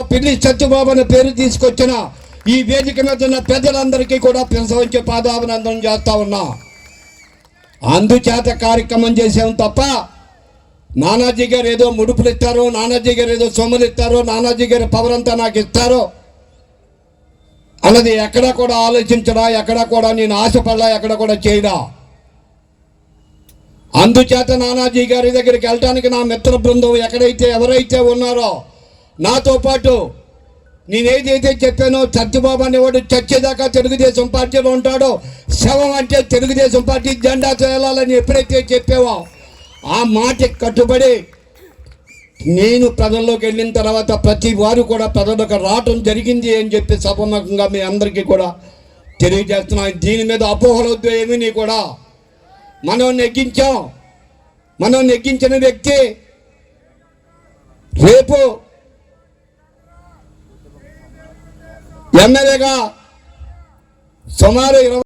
పిల్లి సత్యబాబు అనే పేరు తీసుకొచ్చిన ఈ వేదిక మీద ఉన్న పెద్దలందరికీ కూడా ప్రసవించే పాదాభినందనం చేస్తా ఉన్నా. అందుచేత కార్యక్రమం చేసాం తప్ప నానాజీ గారు ఏదో ముడుపులు ఇస్తారో నానాజీ గారు ఏదో సొమ్ములు ఇస్తారో నానాజీ గారి పవర్ అంతా నాకు ఇస్తారో అన్నది ఎక్కడా కూడా ఆలోచించడా ఎక్కడా కూడా నేను ఆశపడలా ఎక్కడ కూడా చేయడా. అందుచేత నానాజీ గారి దగ్గరికి వెళ్ళటానికి నా మిత్ర బృందం ఎక్కడైతే ఎవరైతే ఉన్నారో నాతో పాటు నేనేదైతే చెప్పానో సత్యబాబు అనేవాడు చచ్చేదాకా తెలుగుదేశం పార్టీలో ఉంటాడో శవం అంటే తెలుగుదేశం పార్టీ జెండా తేలాలని ఎప్పుడైతే చెప్పావో ఆ మాటకి కట్టుబడి నేను ప్రజల్లోకి వెళ్ళిన తర్వాత ప్రతి వారు కూడా ప్రజలకు రావటం జరిగింది అని చెప్పి సభముఖంగా మీ అందరికీ కూడా తెలియజేస్తున్నాను దీని మీద అపోహలొద్దు ఏమీ నీ కూడా మనం నెగ్గించాం. మనం నెగ్గించిన వ్యక్తి రేపు ఎమ్మెల్యేగా సుమారు ఇరవై